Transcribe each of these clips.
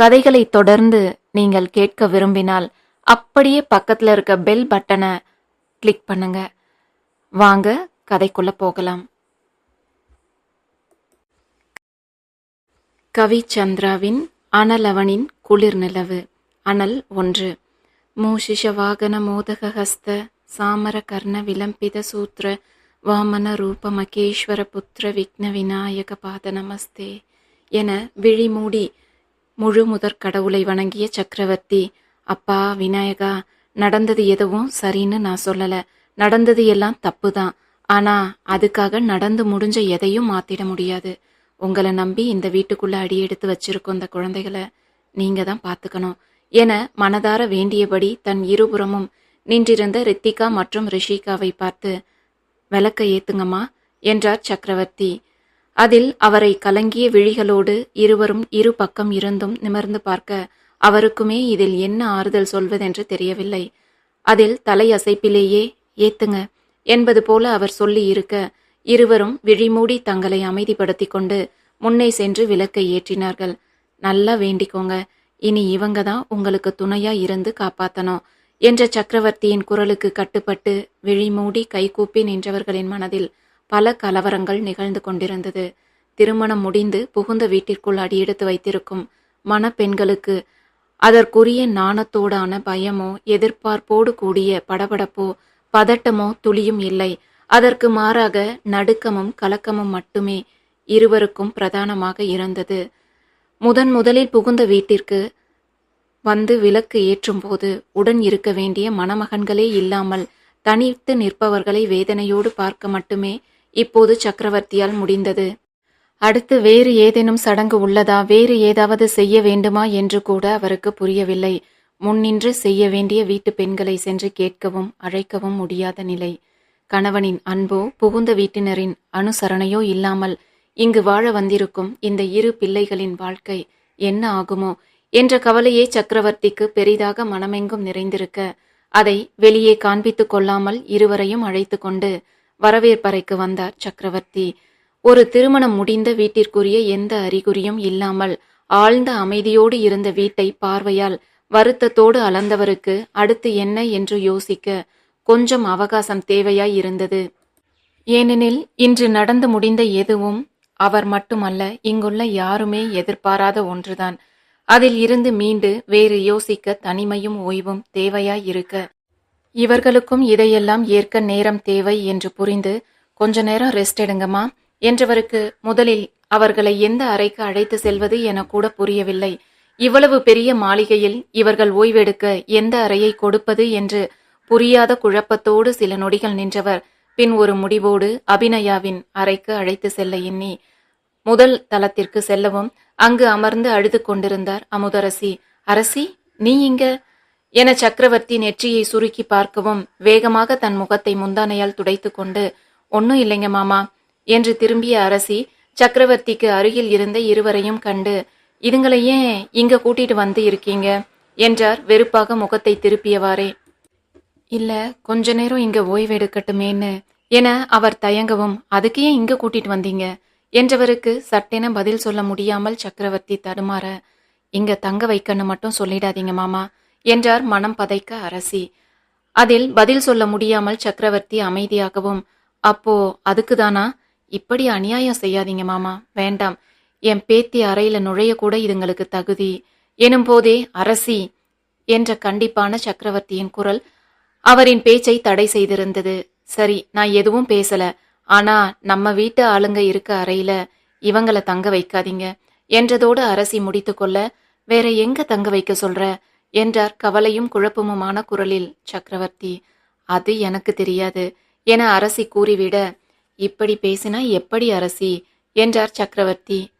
கதைகளை தொடர்ந்து நீங்கள் கேட்க விரும்பினால் அப்படியே பக்கத்தில் இருக்க பெல் பட்டனை கிளிக் பண்ணுங்க. வாங்க கதைக்குள்ள போகலாம். கவி சந்திராவின் அனலவனின் குளிர் நிலவு அனல் ஒன்று. மூஷிஷ வாகன மோதக ஹஸ்த சாமர கர்ண விலம்பித சூத்ர வாமன ரூப மகேஸ்வர புத்திர விக்ன விநாயக பாத நமஸ்தே என விழிமூடி முழு முதற் கடவுளை வணங்கிய சக்கரவர்த்தி அப்பா விநாயகா நடந்தது எதுவும் சரின்னு நான் சொல்லல. நடந்தது எல்லாம் தப்பு தான் ஆனா அதுக்காக நடந்து முடிஞ்ச எதையும் மாத்திட முடியாது. உங்களை நம்பி இந்த வீட்டுக்குள்ள அடி எடுத்து வச்சிருக்கோம் இந்த குழந்தைகளை. நீங்க தான் பார்த்துக்கணும் என மனதார வேண்டியபடி தன் இருபுறமும் நின்றிருந்த ரித்திகா மற்றும் ரிஷிகாவை பார்த்து விளக்க ஏத்துங்கம்மா என்றார் சக்கரவர்த்தி. அதில் அவரை கலங்கிய விழிகளோடு இருவரும் இரு பக்கம் இருந்தும் நிமிர்ந்து பார்க்க அவருக்குமே இதில் என்ன ஆறுதல் சொல்வதென்று தெரியவில்லை. அதில் தலையசைப்பிலேயே ஏத்துங்க என்பது போல அவர் சொல்லி இருக்க இருவரும் விழிமூடி தங்களை அமைதிப்படுத்தி கொண்டு முன்னே சென்று விளக்கை ஏற்றினார்கள். நல்லா வேண்டிக்கோங்க. இனி இவங்க தான் உங்களுக்கு துணையா இருந்து காப்பாத்தணும் என்ற சக்கரவர்த்தியின் குரலுக்கு கட்டுப்பட்டு விழிமூடி கைகூப்பி நின்றவர்களின் மனதில் பல கலவரங்கள் நிகழ்ந்து கொண்டிருந்தது. திருமணம் முடிந்து புகுந்த வீட்டிற்குள் அடியெடுத்து வைத்திருக்கும் மணப்பெண்களுக்கு அதற்குரிய நாணத்தோடான பயமோ எதிர்பார்ப்போடு கூடிய படபடப்போ பதட்டமோ துளியும் இல்லை. அதற்கு மாறாக நடுக்கமும் கலக்கமும் மட்டுமே இருவருக்கும் பிரதானமாக இருந்தது. முதன் முதலில் புகுந்த வீட்டிற்கு வந்து விளக்கு ஏற்றும்போது உடன் இருக்க வேண்டிய மணமகன்களே இல்லாமல் தனித்து நிற்பவர்களை வேதனையோடு பார்க்க மட்டுமே இப்போது சக்கரவர்த்தியால் முடிந்தது. அடுத்து வேறு ஏதேனும் சடங்கு உள்ளதா? வேறு ஏதாவது செய்ய வேண்டுமா என்று கூட அவருக்கு புரியவில்லை. முன்னின்று செய்ய வேண்டிய வீட்டு பெண்களை சென்று கேட்கவும் அழைக்கவும் முடியாத நிலை. கணவனின் அன்போ புகுந்த வீட்டினரின் அனுசரணையோ இல்லாமல் இங்கு வாழ வந்திருக்கும் இந்த இரு பிள்ளைகளின் வாழ்க்கை என்ன ஆகுமோ என்ற கவலையே சக்கரவர்த்திக்கு பெரிதாக மனமெங்கும் நிறைந்திருக்க அதை வெளியே காண்பித்துக் கொள்ளாமல் இருவரையும் அழைத்து கொண்டு வரவேற்பறைக்கு வந்தார் சக்கரவர்த்தி ஒரு திருமணம் முடிந்த வீட்டிற்குரிய எந்த அறிகுறியும் இல்லாமல் ஆழ்ந்த அமைதியோடு இருந்த வீட்டை பார்வையால் வருத்தத்தோடு அளந்தவருக்கு அடுத்து என்ன என்று யோசிக்க கொஞ்சம் அவகாசம் தேவையாய் இருந்தது. ஏனெனில் இன்று நடந்து முடிந்த எதுவும் அவர் மட்டுமல்ல இங்குள்ள யாருமே எதிர்பாராத ஒன்றுதான். அதில் இருந்து மீண்டு வேறு யோசிக்க தனிமையும் ஓய்வும் தேவையாய் இருக்க இவர்களுக்கும் இதையெல்லாம் ஏற்க நேரம் தேவை என்று புரிந்து கொஞ்ச நேரம் ரெஸ்ட் எடுங்கம்மா என்றவருக்கு முதலில் அவர்களை எந்த அறைக்கு அழைத்து செல்வது என கூட புரியவில்லை. இவ்வளவு பெரிய மாளிகையில் இவர்கள் ஓய்வெடுக்க எந்த அறையை கொடுப்பது என்று புரியாத குழப்பத்தோடு சில நொடிகள் நின்றவர். பின் ஒரு முடிவோடு அபிநயாவின் அறைக்கு அழைத்து செல்ல எண்ணி முதல் தளத்திற்கு செல்லவும் அங்கு அமர்ந்து அழுது கொண்டிருந்தார் அமுதரசி. அரசி நீ இங்க என சக்கரவர்த்தி நெற்றியை சுருக்கி பார்க்கவும் வேகமாக தன் முகத்தை முந்தானையால் துடைத்து கொண்டு ஒன்னும் இல்லைங்க மாமா என்று திரும்பிய அரசி சக்கரவர்த்திக்கு அருகில் இருந்த இருவரையும் கண்டு இதுங்களை ஏன் இங்க கூட்டிட்டு வந்து இருக்கீங்க? என்றார் வெறுப்பாக முகத்தை திருப்பியவாறே. இல்ல கொஞ்ச நேரம் இங்க ஓய்வு எடுக்கட்டுமேன்னு என அவர் தயங்கவும் அதுக்கு ஏன் இங்க கூட்டிட்டு வந்தீங்க? என்றவருக்கு சட்டென பதில் சொல்ல முடியாமல் சக்கரவர்த்தி தடுமாற இங்க தங்க வைக்கன்னு மட்டும் சொல்லிடாதீங்க மாமா என்றார் மனம் பதைக்க அரசி. அதில் பதில் சொல்ல முடியாமல் சக்கரவர்த்தி அமைதியாகவும் அப்போ அதுக்குதானா? இப்படி அநியாயம் செய்யாதீங்க மாமா வேண்டாம். என் பேத்தி அறையில நுழைய கூட இதுங்களுக்கு தகுதி. எனும் போதே அரசி என்ற கண்டிப்பான சக்கரவர்த்தியின் குரல் அவரின் பேச்சை தடை செய்திருந்தது. சரி நான் எதுவும் பேசல. ஆனா நம்ம வீட்டு ஆளுங்க இருக்க அறையில இவங்களை தங்க வைக்காதீங்க என்றதோடு அரசி முடித்துக்கொள்ள வேற எங்க தங்க வைக்க சொல்ற? என்றார் கவலையும் குழப்பமுமான குரலில் சக்கரவர்த்தி அது எனக்கு தெரியாது என அரசி கூறிவிட இப்படி பேசினா எப்படி அரசி? என்றார் சக்கரவர்த்தி.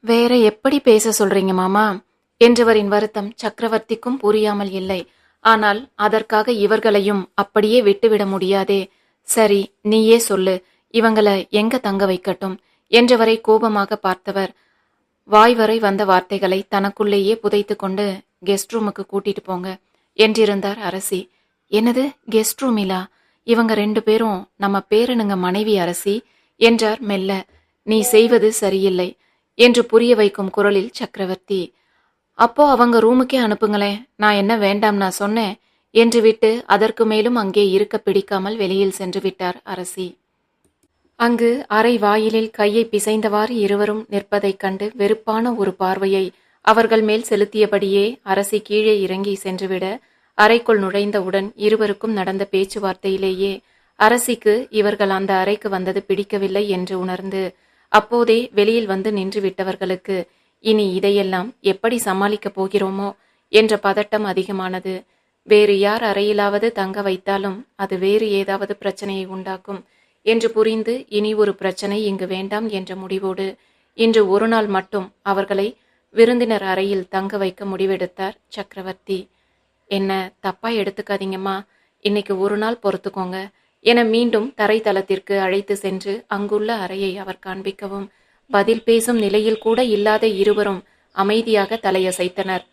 வேற எப்படி பேச சொல்றீங்க மாமா? என்றவரின் வருத்தம் சக்கரவர்த்திக்கும் புரியாமல் இல்லை. ஆனால் அதற்காக இவர்களையும் அப்படியே விட்டுவிட முடியாதே. சரி நீயே சொல்லு. இவங்கள எங்க தங்க வைக்கட்டும்? என்றவரை கோபமாக பார்த்தவர் வாய்வரை வந்த வார்த்தைகளை தனக்குள்ளேயே புதைத்து கொண்டு கெஸ்ட் ரூமுக்கு கூட்டிட்டு போங்க. என்றிருந்தார் அரசி. என்னது கெஸ்ட் ரூமிலா? இவங்க ரெண்டு பேரும் நம்ம பேரனுங்க மனைவி அரசி என்றார் மெல்ல. நீ செய்வது சரியில்லை என்று புரிய வைக்கும் குரலில் சக்கரவர்த்தி. அப்போ அவங்க ரூமுக்கே அனுப்புங்களேன் நான் என்ன வேண்டாம் நான் சொன்னேன் என்று விட்டு அதற்கு மேலும் அங்கே இருக்க பிடிக்காமல் வெளியில் சென்று விட்டார் அரசி. அங்கு அறை வாயிலில் கையை பிசைந்தவாறு இருவரும் நிற்பதைக் கண்டு வெறுப்பான ஒரு பார்வையை அவர்கள் மேல் செலுத்தியபடியே அரசி கீழே இறங்கி சென்றுவிட அறைக்குள் நுழைந்தவுடன் இருவருக்கும் நடந்த பேச்சுவார்த்தையிலேயே அரசிக்கு இவர்கள் அந்த அறைக்கு வந்தது பிடிக்கவில்லை என்று உணர்ந்து அப்போதே வெளியில் வந்து நின்று விட்டவர்களுக்கு இனி இதையெல்லாம் எப்படி சமாளிக்கப் போகிறோமோ என்ற பதட்டம் அதிகமானது. வேறு யார் அறையிலாவது தங்க வைத்தாலும் அது வேறு ஏதாவது பிரச்சனையை உண்டாக்கும் என்று புரிந்து இனி ஒரு பிரச்சனை இங்கு வேண்டாம் என்ற முடிவோடு இன்று ஒரு நாள் மட்டும் அவர்களை விருந்தினர் அறையில் தங்க வைக்க முடிவெடுத்தார் சக்கரவர்த்தி. என்ன தப்பா எடுத்துக்காதீங்கம்மா. இன்னைக்கு ஒரு நாள் பொறுத்துக்கோங்க. என மீண்டும் தரைத்தளத்திற்கு அழைத்து சென்று அங்குள்ள அறையை அவர் காண்பிக்கவும் பதில் பேசும் நிலையில் கூட இல்லாத இருவரும் அமைதியாக தலையசைத்தனர்.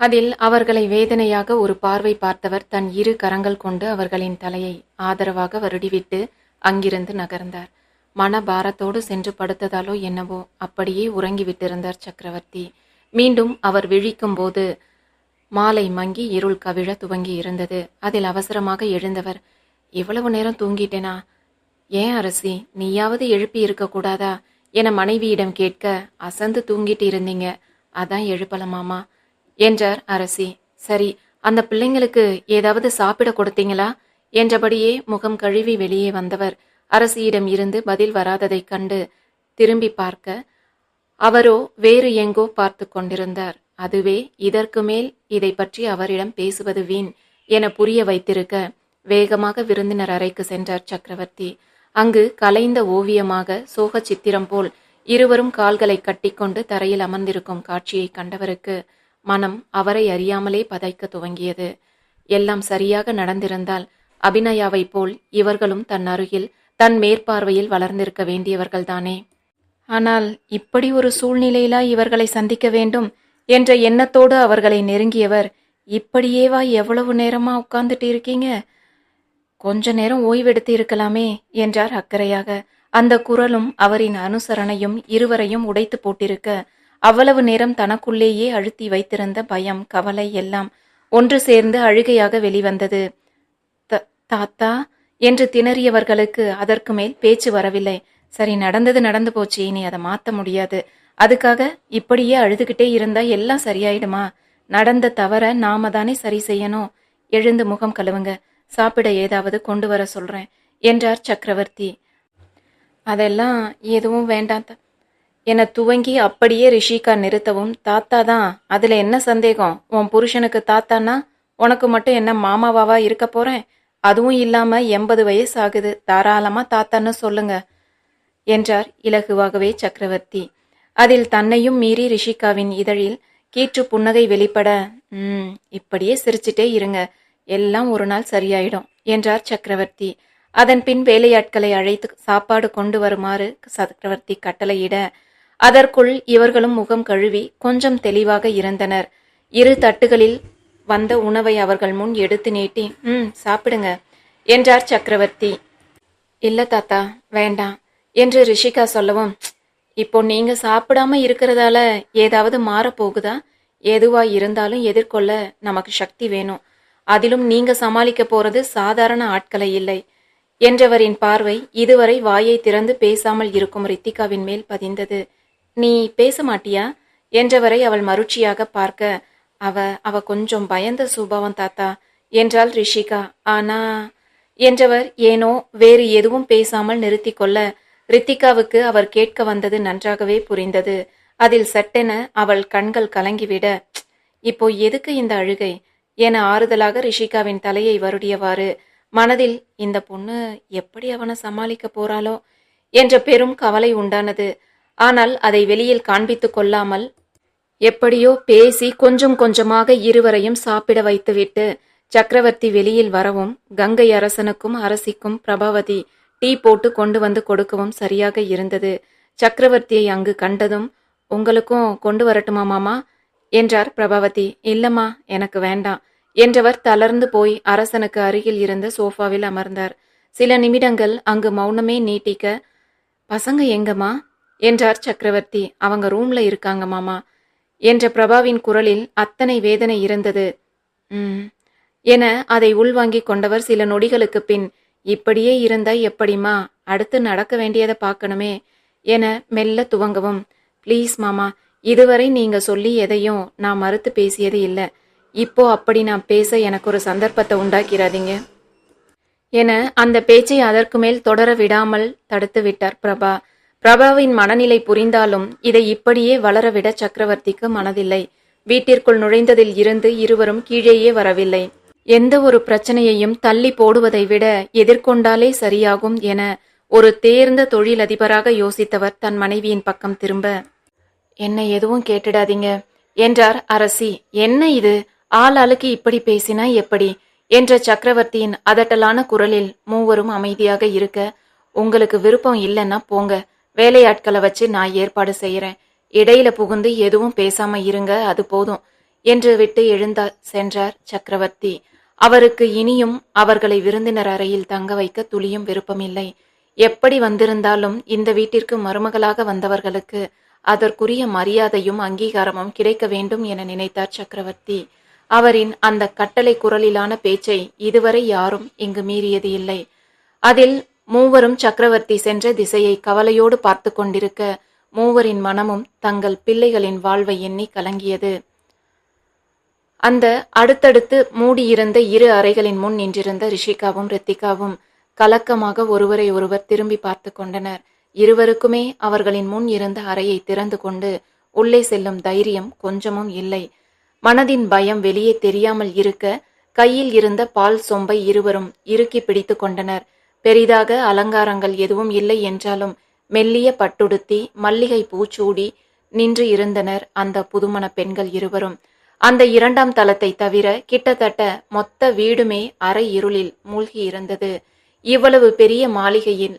அதில் அவர்களை வேதனையாக ஒரு பார்வை பார்த்தவர் தன் இரு கரங்கள் கொண்டு அவர்களின் தலையை ஆதரவாக வருடிவிட்டு அங்கிருந்து நகர்ந்தார். மன பாரத்தோடு சென்று படுத்ததாலோ என்னவோ அப்படியே உறங்கிவிட்டிருந்தார் சக்கரவர்த்தி. மீண்டும் அவர் விழிக்கும் போது மாலை மங்கி இருள் கவிழ துவங்கி இருந்தது. அதில் அவசரமாக எழுந்தவர் இவ்வளவு நேரம் தூங்கிட்டேனா? ஏன் அரசி நீயாவது எழுப்பி இருக்கக்கூடாதா என மனைவியிடம் கேட்க அசந்து தூங்கிட்டு இருந்தீங்க. அதான் எழுப்பல மாமா. என்றார் அரசி. சரி அந்த பிள்ளைங்களுக்கு ஏதாவது சாப்பிட கொடுத்தீங்களா? என்றபடியே முகம் கழுவி வெளியே வந்தவர் அரசியிடம் இருந்து பதில் வராததைக் கண்டு திரும்பி பார்க்க அவரோ வேறு எங்கோ பார்த்து கொண்டிருந்தார். அதுவே இதற்கு மேல் இதை பற்றி அவரிடம் பேசுவது வீண் என புரிய வைத்திருக்க வேகமாக விருந்தினர் அறைக்கு சென்றார் சக்கரவர்த்தி. அங்கு கலைந்த ஓவியமாக சோக சித்திரம் போல் இருவரும் கால்களை கட்டிக்கொண்டு தரையில் அமர்ந்திருக்கும் காட்சியை கண்டவருக்கு மனம் அவரை அறியாமலே பதைக்க துவங்கியது. எல்லாம் சரியாக நடந்திருந்தால் அபிநயாவைப் போல் இவர்களும் தன் அருகில் தன் மேற்பார்வையில் வளர்ந்திருக்க வேண்டியவர்கள்தானே? ஆனால் இப்படி ஒரு சூழ்நிலையிலா இவர்களை சந்திக்க வேண்டும் என்ற எண்ணத்தோடு அவர்களை நெருங்கியவர் இப்படியேவா எவ்வளவு நேரமா உட்கார்ந்துட்டு இருக்கீங்க? கொஞ்ச நேரம் ஓய்வெடுத்து இருக்கலாமே என்றார் அக்கறையாக. அந்த குரலும் அவரின் அனுசரணையும் இருவரையும் உடைத்து போட்டிருக்க அவ்வளவு நேரம் தனக்குள்ளேயே அழுத்தி வைத்திருந்த பயம் கவலை எல்லாம் ஒன்று சேர்ந்து அழுகையாக வெளிவந்தது. "த- தாத்தா என்று திணறியவர்களுக்கு அதற்கு மேல் பேச்சு வரவில்லை. சரி நடந்தது நடந்து போச்சு. இனி அதை மாற்ற முடியாது. அதுக்காக இப்படியே அழுதுகிட்டே இருந்தா எல்லாம் சரியாயிடுமா? நடந்த தவற நாம தானே சரி செய்யணும். எழுந்து முகம் கழுவுங்க. சாப்பிட ஏதாவது கொண்டு வர சொல்றேன் என்றார் சக்கரவர்த்தி. அதெல்லாம் எதுவும் வேண்டாம் என துவங்கி அப்படியே ரிஷிகா நிறுத்தவும் தாத்தா தான் அதுல என்ன சந்தேகம்? உன் புருஷனுக்கு தாத்தானா உனக்கு மட்டும் என்ன மாமாவாவா இருக்க போறேன்? அதுவும் இல்லாம எண்பது வயசு ஆகுது. தாராளமா தாத்தான்னு சொல்லுங்க என்றார் இலகுவாகவே சக்கரவர்த்தி. அதில் தன்னையும் மீறி ரிஷிகாவின் இதழில் கீற்று புன்னகை வெளிப்பட ம் இப்படியே சிரிச்சிட்டே இருங்க. எல்லாம் ஒரு நாள் சரியாயிடும் என்றார் சக்கரவர்த்தி. அதன் பின் வேலையாட்களை அழைத்து சாப்பாடு கொண்டு வருமாறு சக்கரவர்த்தி கட்டளையிட அதற்குள் இவர்களும் முகம் கழுவி கொஞ்சம் தெளிவாக இருந்தனர். இரு தட்டுகளில் வந்த உணவை அவர்கள் முன் எடுத்து நீட்டி ம் சாப்பிடுங்க என்றார் சக்கரவர்த்தி. இல்ல தாத்தா வேண்டாம் என்று ரிஷிகா சொல்லவும் இப்போ நீங்க சாப்பிடாம இருக்கிறதால ஏதாவது மாறப்போகுதா எதுவா இருந்தாலும் எதிர்கொள்ள நமக்கு சக்தி வேணும். அதிலும் நீங்க சமாளிக்க போறது சாதாரண ஆட்களை இல்லை என்றவரின் பார்வை இதுவரை வாயை திறந்து பேசாமல் இருக்கும் ரித்திகாவின் மேல் பதிந்தது. நீ பேச மாட்டியா? என்றவரை அவள் மருட்சியாக பார்க்க அவ அவ கொஞ்சம் பயந்த சுபாவம் தாத்தா. என்றாள் ரிஷிகா. ஆனா என்றவர் ஏனோ வேறு எதுவும் பேசாமல் நிறுத்தி கொள்ள ரித்திகாவுக்கு அவர் கேட்க வந்தது நன்றாகவே புரிந்தது. அதில் சட்டென அவள் கண்கள் கலங்கிவிட இப்போ எதுக்கு இந்த அழுகை? என ஆறுதலாக ரிஷிகாவின் தலையை வருடியவாறு மனதில் இந்த பொண்ணு எப்படி அவனை சமாளிக்க போறாளோ? என்ற பெரும் கவலை உண்டானது. ஆனால் அதை வெளியில் காண்பித்துக் கொள்ளாமல் எப்படியோ பேசி கொஞ்சம் கொஞ்சமாக இருவரையும் சாப்பிட வைத்துவிட்டு சக்கரவர்த்தி வெளியில் வரவும் கங்கை அரசனுக்கும் அரசிக்கும் பிரபாவதி டீ போட்டு கொண்டு வந்து கொடுக்கவும் சரியாக இருந்தது. சக்கரவர்த்தியை அங்கு கண்டதும் உங்களுக்கும் கொண்டு வரட்டுமா மாமா? என்றார் பிரபாவதி. இல்லம்மா எனக்கு வேண்டாம் என்றவர் தளர்ந்து போய் அரசனுக்கு அருகில் இருந்த சோஃபாவில் அமர்ந்தார். சில நிமிடங்கள் அங்கு மௌனமே நீட்டிக்க பசங்க எங்கம்மா? என்றார் சக்கரவர்த்தி. அவங்க ரூம்ல இருக்காங்க மாமா. என்ற பிரபாவின் குரலில் அத்தனை வேதனை இருந்தது. ம். என அதை உள்வாங்கிக் கொண்டவர் சில நொடிகளுக்கு பின் இப்படியே இருந்தா எப்படிம்மா? அடுத்து நடக்க வேண்டியதை பார்க்கணுமே என மெல்ல துவங்கவும் ப்ளீஸ் மாமா இதுவரை நீங்க சொல்லி எதையும் நான் மறுத்து பேசியது இல்லை. இப்போ அப்படி நான் பேச எனக்கு ஒரு சந்தர்ப்பத்தை உண்டாக்கிறாதீங்க என அந்த பேச்சை அதற்கு மேல் தொடர விடாமல் தடுத்து விட்டார் பிரபா. பிரபாவின் மனநிலை புரிந்தாலும் இதை இப்படியே வளரவிட சக்கரவர்த்திக்கு மனதில்லை. வீட்டிற்குள் நுழைந்ததில் இருந்து இருவரும் கீழேயே வரவில்லை. எந்த ஒரு பிரச்சனையையும் தள்ளி போடுவதை விட எதிர்கொண்டாலே சரியாகும் என ஒரு தேர்ந்த தொழிலதிபராக யோசித்தவர் தன் மனைவியின் பக்கம் திரும்ப. என்னை எதுவும் கேட்டுடாதீங்க என்றார் அரசி. என்ன இது? ஆள் ஆளுக்கு இப்படி பேசினா எப்படி? என்ற சக்கரவர்த்தியின் அதட்டலான குரலில் மூவரும் அமைதியாக இருக்க உங்களுக்கு விருப்பம் இல்லைன்னா போங்க. வேலையாட்களை வச்சு நான் ஏற்பாடு செய்யறேன். இடையில புகுந்து எதுவும் பேசாம இருங்க அது போதும் என்று விட்டு எழுந்தார் சென்றார் சக்கரவர்த்தி. அவருக்கு இனியும் அவர்களை விருந்தினர் அறையில் தங்க வைக்க துளியும் விருப்பமில்லை. எப்படி வந்திருந்தாலும் இந்த வீட்டிற்கு மருமகளாக வந்தவர்களுக்கு அதற்குரிய மரியாதையும் அங்கீகாரமும் கிடைக்க வேண்டும் என நினைத்தார் சக்கரவர்த்தி. அவரின் அந்த கட்டளை குரலிலான பேச்சை இதுவரை யாரும் இங்கு மீறியது இல்லை. அதில் மூவரும் சக்கரவர்த்தி சென்ற திசையை கவலையோடு பார்த்து கொண்டிருக்க மூவரின் மனமும் தங்கள் பிள்ளைகளின் வாழ்வை எண்ணி கலங்கியது. அந்த அடுத்தடுத்து மூடியிருந்த இரு அறைகளின் முன் நின்றிருந்த ரிஷிகாவும் ரித்திகாவும் கலக்கமாக ஒருவரை ஒருவர் திரும்பி பார்த்து கொண்டனர். இருவருக்குமே அவர்களின் முன் இருந்த அறையை திறந்து கொண்டு உள்ளே செல்லும் தைரியம் கொஞ்சமும் இல்லை. மனதின் பயம் வெளியே தெரியாமல் இருக்க கையில் இருந்த பால் சொம்பை இருவரும் இறுக்கி பிடித்து கொண்டனர். பெரிதாக அலங்காரங்கள் எதுவும் இல்லை என்றாலும் மெல்லிய பட்டுடுத்தி மல்லிகை பூச்சூடி நின்று இருந்தனர் அந்த புதுமண பெண்கள் இருவரும். அந்த இரண்டாம் தளத்தை தவிர கிட்டத்தட்ட மொத்த வீடுமே அரை இருளில் மூழ்கி இருந்தது. இவ்வளவு பெரிய மாளிகையில்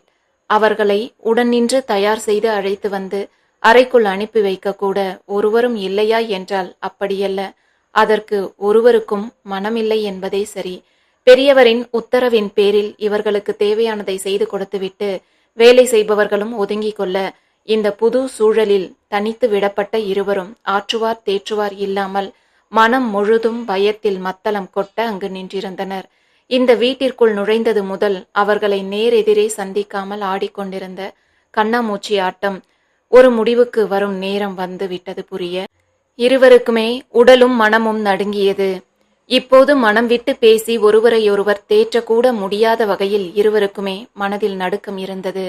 அவர்களை உடன் நின்று தயார் செய்து அழைத்து வந்து அறைக்குள் அனுப்பி வைக்க கூட ஒருவரும் இல்லையா என்றால் அப்படியல்ல. அதற்கு ஒருவருக்கும் மனமில்லை என்பதே சரி. பெரியவரின் உத்தரவின் பேரில் இவர்களுக்கு தேவையானதை செய்து கொடுத்துவிட்டு வேலை செய்பவர்களும் ஒதுங்கிக் கொள்ள இந்த புது சூழலில் தனித்து விடப்பட்ட இருவரும் ஆற்றுவார் தேற்றுவார் இல்லாமல் மனம் முழுதும் பயத்தில் மத்தளம் கொட்ட அங்கு நின்றிருந்தனர். இந்த வீட்டிற்குள் நுழைந்தது முதல் அவர்களை நேரெதிரே சந்திக்காமல் ஆடிக்கொண்டிருந்த கண்ணாமூச்சி ஆட்டம் ஒரு முடிவுக்கு வரும் நேரம் வந்து விட்டது புரிய. இருவருக்குமே உடலும் மனமும் நடுங்கியது. இப்போது மனம் விட்டு பேசி ஒருவரையொருவர் தேற்றக்கூட முடியாத வகையில் இருவருக்குமே மனதில் நடுக்கம் இருந்தது.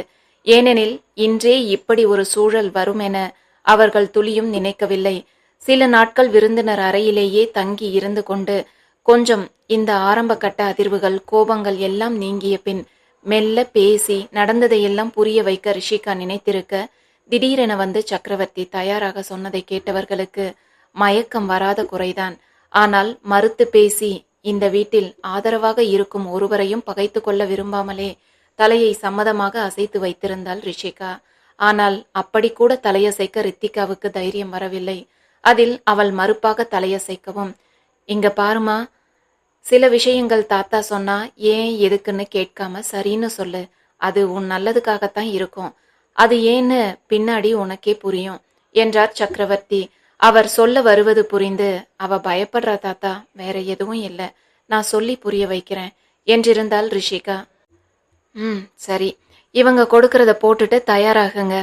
ஏனெனில் இன்றே இப்படி ஒரு சூழல் வருமென அவர்கள் துளியும் நினைக்கவில்லை. சில நாட்கள் விருந்தினர் அறையிலேயே தங்கி இருந்து கொண்டு கொஞ்சம் இந்த ஆரம்ப கட்ட அதிர்வுகள் கோபங்கள் எல்லாம் நீங்கிய பின் மெல்ல பேசி நடந்ததையெல்லாம் புரிய வைக்க ரிஷிகா நினைத்திருக்க திடீரென வந்து சக்கரவர்த்தி தயாராக சொன்னதை கேட்டவர்களுக்கு மயக்கம் வராத குறைதான். ஆனால் மறுத்து பேசி இந்த வீட்டில் ஆதரவாக இருக்கும் ஒருவரையும் பகைத்து கொள்ள விரும்பாமலே தலையை சம்மதமாக அசைத்து வைத்திருந்தாள் ரிஷிகா. ஆனால் அப்படி கூட தலையசைக்க ரித்திகாவுக்கு தைரியம் வரவில்லை. அதில் அவள் மறுப்பாக தலையசைக்கவும் இங்க பாருமா சில விஷயங்கள் தாத்தா சொன்னா ஏன் எதுக்குன்னு கேட்காம சரின்னு சொல்லு. அது உன் நல்லதுக்காகத்தான் இருக்கும். அது ஏன்னு பின்னாடி உனக்கே புரியும் என்றார் சக்கரவர்த்தி. அவர் சொல்ல வருவது புரிந்து அவ பயப்படுற தாத்தா வேற எதுவும் இல்லை. நான் சொல்லி புரிய வைக்கிறேன் என்றிருந்தாள் ரிஷிகா. ம் சரி. இவங்க கொடுக்கறத போட்டுட்டு தயாராகுங்க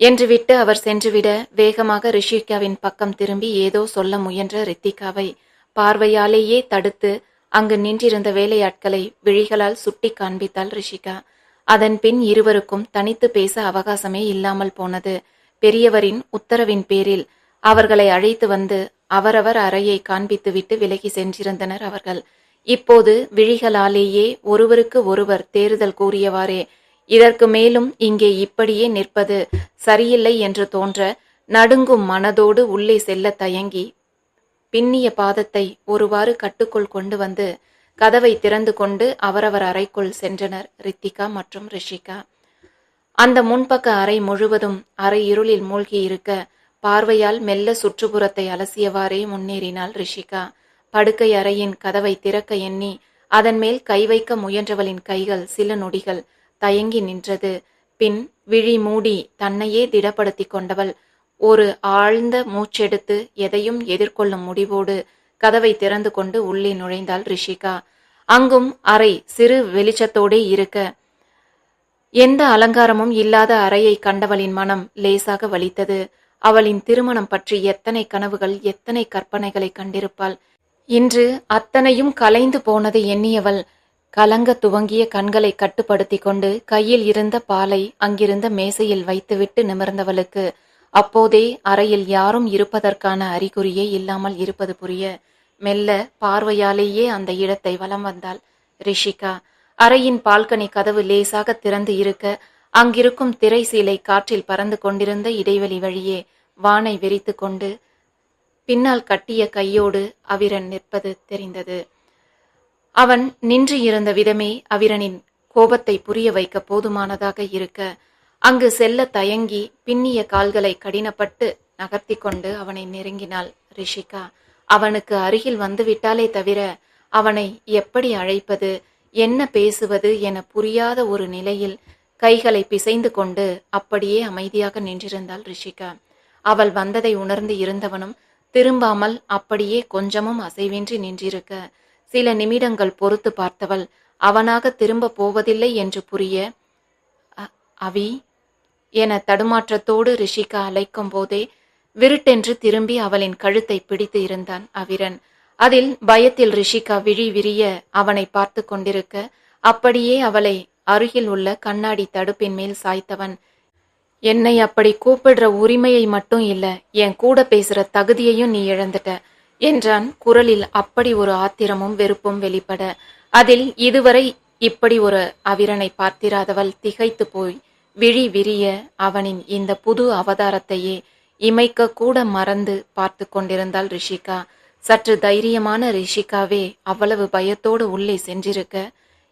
என்று விட்டு அவர் சென்றுவிட வேகமாக ரிஷிகாவின் பக்கம் திரும்பி ஏதோ சொல்ல முயன்ற ரித்திகாவை பார்வையாலேயே தடுத்து அங்கு நின்றிருந்த வேலையாட்களை விழிகளால் சுட்டி காண்பித்தாள் ரிஷிகா. அதன் பின் இருவருக்கும் தனித்து பேச அவகாசமே இல்லாமல் போனது. பெரியவரின் உத்தரவின் பேரில் அவர்களை அழைத்து வந்து அவரவர் அறையை காண்பித்துவிட்டு விலகி சென்றிருந்தனர் அவர்கள். இப்போது விழிகளாலேயே ஒருவருக்கு ஒருவர் தேறுதல் கூறியவாறே இதற்கு மேலும் இங்கே இப்படியே நிற்பது சரியில்லை என்று தோன்ற நடுங்கும் மனதோடு உள்ளே செல்ல தயங்கி பின்னிய பாதத்தை ஒருவாறு கட்டுக்குள் கொண்டு வந்து கதவை திறந்து கொண்டு அவரவர் அறைக்குள் சென்றனர் ரித்திகா மற்றும் ரிஷிகா. அந்த முன்பக்க அறை முழுவதும் அறை இருளில் மூழ்கி இருக்க பார்வையால் மெல்ல சுற்றுப்புறத்தை அலசியவாறே முன்னேறினாள் ரிஷிகா. படுக்கை அறையின் கதவை திறக்க எண்ணி அதன் மேல் கை வைக்க முயன்றவளின் கைகள் சில நொடிகள் தயங்கி நின்றது. பின் விழி மூடி தன்னையே திடப்படுத்திக் கொண்டவள் ஒரு ஆழ்ந்த மூச்செடுத்து எதையும் எதிர்கொள்ளும் முடிவோடு கதவை திறந்து கொண்டு உள்ளே நுழைந்தாள் ரிஷிகா. அங்கும் அறை சிறு வெளிச்சத்தோடே இருக்க எந்த அலங்காரமும் இல்லாத அறையை கண்டவளின் மனம் லேசாக வலித்தது. அவளின் திருமணம் பற்றி எத்தனை கனவுகள் எத்தனை கற்பனைகளை கண்டிருப்பாள்? இன்று அத்தனையும் கலைந்து போனது எண்ணியவள் கலங்க துவங்கிய கண்களை கட்டுப்படுத்தி கொண்டு கையில் இருந்த பாலை அங்கிருந்த மேசையில் வைத்துவிட்டு நிமிர்ந்தவளுக்கு அப்போதே அறையில் யாரும் இருப்பதற்கான அறிகுறியே இல்லாமல் இருப்பது புரிய மெல்ல பார்வையாலேயே அந்த இடத்தை வலம் வந்தாள் ரிஷிகா. அறையின் பால்கனி கதவு லேசாக திறந்து இருக்க அங்கிருக்கும் திரை சீலை காற்றில் பறந்து கொண்டிருந்த இடைவெளி வழியே வானை விரித்து கொண்டு பின்னால் கட்டிய கையோடு அவிரன் நிற்பது தெரிந்தது. அவன் நின்று இருந்த விதமே அவிரனின் கோபத்தை புரிய வைக்க போதுமானதாக இருக்க அங்கு செல்ல தயங்கி பின்னிய கால்களை கடினப்பட்டு நகர்த்தி கொண்டு அவனை நெருங்கினாள் ரிஷிகா. அவனுக்கு அருகில் வந்துவிட்டாலே தவிர அவனை எப்படி அழைப்பது என்ன பேசுவது என புரியாத ஒரு நிலையில் கைகளை பிசைந்து கொண்டு அப்படியே அமைதியாக நின்றிருந்தாள் ரிஷிகா. அவள் வந்ததை உணர்ந்து இருந்தவனும் திரும்பாமல் அப்படியே கொஞ்சமும் அசைவின்றி நின்றிருக்க சில நிமிடங்கள் பொறுத்து பார்த்தவள் அவனாக திரும்ப போவதில்லை என்று புரிய "அ- அவி என தடுமாற்றத்தோடு ரிஷிகா அழைக்கும் போதே விருட்டென்று திரும்பி அவளின் கழுத்தை பிடித்து இருந்தான் அவிரன். அதில் பயத்தில் ரிஷிகா விழி விரிய அவனை பார்த்து கொண்டிருக்க அப்படியே அவளை அருகில் உள்ள கண்ணாடி தடுப்பின் மேல் சாய்த்தவன் என்னை அப்படி கூப்பிடுற உரிமையை மட்டும் இல்ல என் கூட பேசுற தகுதியையும் நீ இழந்துட்ட என்றான் குரலில் அப்படி ஒரு ஆத்திரமும் வெறுப்பும் வெளிப்பட. அதில் இதுவரை இப்படி ஒரு அவிரனை பார்த்திராதவள் திகைத்து போய் விழி விரிய அவனின் இந்த புது அவதாரத்தையே இமைக்க கூட மறந்து பார்த்து கொண்டிருந்தாள் ரிஷிகா. சற்று தைரியமான ரிஷிகாவே அவ்வளவு பயத்தோடு உள்ளே சென்றிருக்க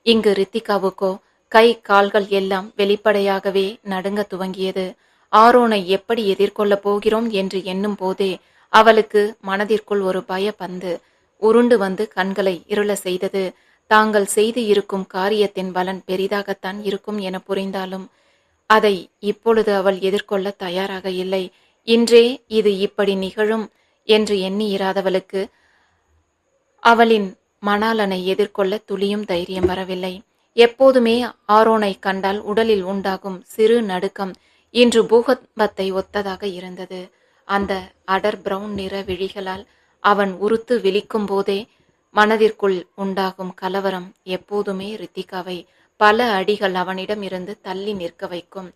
இங்கு ரித்திகாவுக்கோ கை கால்கள் எல்லாம் வெளிப்படையாகவே நடுங்க துவங்கியது. ஆரோனை எப்படி எதிர்கொள்ளப் போகிறோம் என்று எண்ணும் போதே அவளுக்கு மனதிற்குள் ஒரு பய பந்து உருண்டு வந்து கண்களை இருள செய்தது. தாங்கள் செய்து இருக்கும் காரியத்தின் பலன் பெரிதாகத்தான் இருக்கும் என புரிந்தாலும் அதை இப்பொழுது அவள் எதிர்கொள்ள தயாராக இல்லை. இன்றே இது இப்படி நிகழும் என்று எண்ணி இராதவளுக்கு அவளின் மணாலனை எதிர்கொள்ள துளியும் தைரியம் வரவில்லை. எப்போதுமே ஆரோனை கண்டால் உடலில் உண்டாகும் சிறு நடுக்கம் இன்று பூகம்பத்தை ஒத்ததாக இருந்தது. அந்த அடர் பிரவுன் நிற விழிகளால் அவன் உறுத்து விழிக்கும் போதே மனதிற்குள் உண்டாகும் கலவரம் எப்போதுமே ரித்திகாவை பல அடிகள் அவனிடம் இருந்து தள்ளி நிற்க வைக்கும்.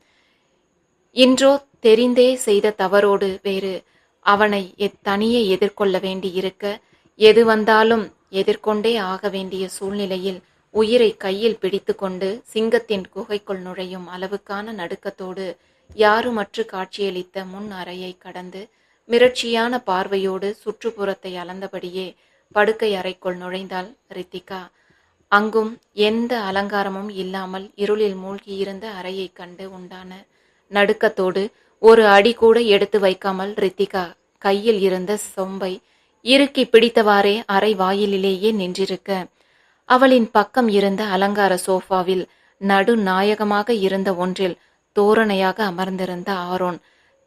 இன்றோ தெரிந்தே செய்த தவறோடு வேறு அவனை எத் தனியே எதிர்கொள்ள வேண்டியிருக்க எது வந்தாலும் எதிர்கொண்டே ஆக வேண்டிய சூழ்நிலையில் உயிரை கையில் பிடித்துக்கொண்டு சிங்கத்தின் குகைக்குள் நுழையும் அளவுக்கான நடுக்கத்தோடு யாருமற்று காட்சியளித்த முன் அறையை கடந்து மிரட்சியான பார்வையோடு சுற்றுப்புறத்தை அளந்தபடியே படுக்கை அறைக்குள் நுழைந்தாள் ரித்திகா. அங்கும் எந்த அலங்காரமும் இல்லாமல் இருளில் மூழ்கியிருந்த அறையைக் கண்டு உண்டான நடுக்கத்தோடு ஒரு அடி கூட எடுத்து வைக்காமல் ரித்திகா கையில் இருந்த சொம்பை இறுக்கி பிடித்தவாறே அறை வாயிலிலேயே நின்றிருக்க அவளின் பக்கம் இருந்த அலங்கார சோஃபாவில் நடுநாயகமாக இருந்த ஒன்றில் தோரணையாக அமர்ந்திருந்த ஆரோன்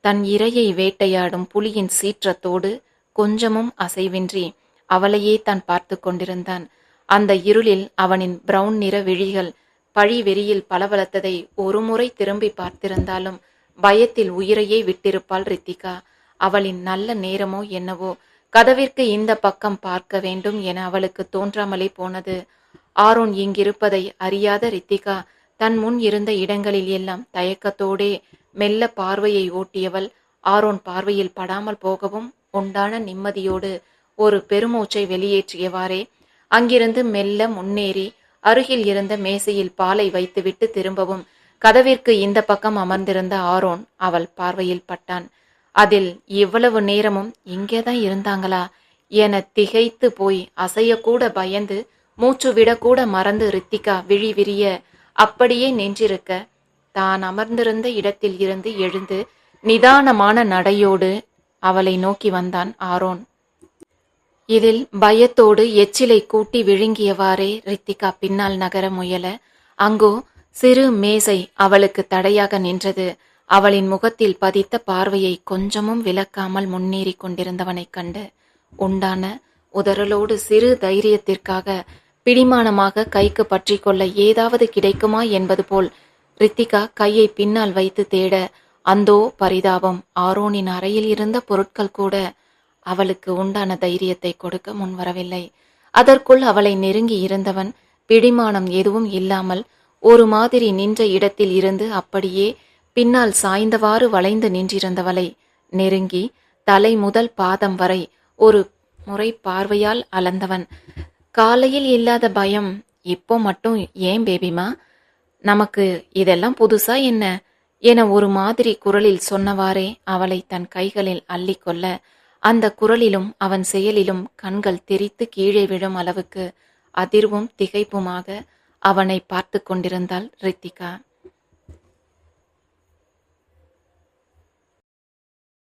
தன் இரையை வேட்டையாடும் புலியின் சீற்றத்தோடு கொஞ்சமும் அசைவின்றி அவளையே தான் பார்த்து கொண்டிருந்தான். அந்த இருளில் அவனின் பிரவுன் நிற விழிகள் பழி வெறியில் பளபளத்ததை ஒருமுறை திரும்பி பார்த்திருந்தாலும் பயத்தில் உயிரையே விட்டிருப்பாள் ரித்திகா. அவளின் நல்ல நேரமோ என்னவோ கதவிற்கு இந்த பக்கம் பார்க்க வேண்டும் என அவளுக்கு தோன்றாமலே போனது. ஆரோன் இங்கிருப்பதை அறியாத ரித்திகா தன் முன் இருந்த இடங்களில் எல்லாம் தயக்கத்தோடே மெல்ல பார்வையை ஓட்டியவள். ஆரோன் பார்வையில் படாமல் போகவும் உண்டான நிம்மதியோடு ஒரு பெருமூச்சை வெளியேற்றியவாறே. அங்கிருந்து மெல்ல முன்னேறி அருகில் இருந்த மேசையில் பாலை வைத்துவிட்டு திரும்பவும் கதவிற்கு இந்த பக்கம் அமர்ந்திருந்த ஆரோன் அவள் பார்வையில் பட்டான். அதில் இவ்வளவு நேரமும் இங்கேதான் இருந்தாங்களா? என திகைத்து போய் அசையக்கூட பயந்து மூச்சு விடக்கூட மறந்து ரித்திகா விழி விரிய அப்படியே நின்றிருக்க தான் அமர்ந்திருந்த இடத்தில் இருந்து எழுந்து நிதானமான நடையோடு அவளை நோக்கி வந்தான் ஆரோன். இதில் பயத்தோடு எச்சிலை கூட்டி விழுங்கியவாறே ரித்திகா பின்னால் நகர முயல அங்கோ சிறு மேசை அவளுக்கு தடையாக நின்றது. அவளின் முகத்தில் பதித்த பார்வையை கொஞ்சமும் விலக்காமல் முன்னேறி கொண்டிருந்தவனைக் கண்டு உண்டான உதறலோடு சிறு தைரியத்திற்காக பிடிமானமாக கைக்கு பற்றி கொள்ள ஏதாவது கிடைக்குமா என்பது போல் ரித்திகா கையை பின்னால் வைத்து தேட அந்தோ பரிதாபம்! ஆரோனின் அறையில் இருந்த பொருட்கள் கூட அவளுக்கு உண்டான தைரியத்தை கொடுக்க முன்வரவில்லை. அதற்குள் அவளை நெருங்கி இருந்தவன் பிடிமானம் எதுவும் இல்லாமல் ஒரு மாதிரி நின்ற இடத்தில் இருந்து அப்படியே பின்னால் சாய்ந்தவாறு வளைந்து நின்றிருந்தவளை நெருங்கி தலை முதல் பாதம் வரை ஒரு முறை பார்வையால் அளந்தவன். காலையில் இல்லாத பயம் இப்போ மட்டும் ஏன் பேபிமா? நமக்கு இதெல்லாம் புதுசா என்ன? என ஒரு மாதிரி குரலில் சொன்னவாறே அவளை தன் கைகளில் அள்ளிக்கொள்ள அந்த குரலிலும் அவன் செயலிலும் கண்கள் தெரித்து கீழே விழும் அளவுக்கு அதிர்வும் திகைப்புமாக அவனை பார்த்து கொண்டிருந்தாள் ரித்திகா.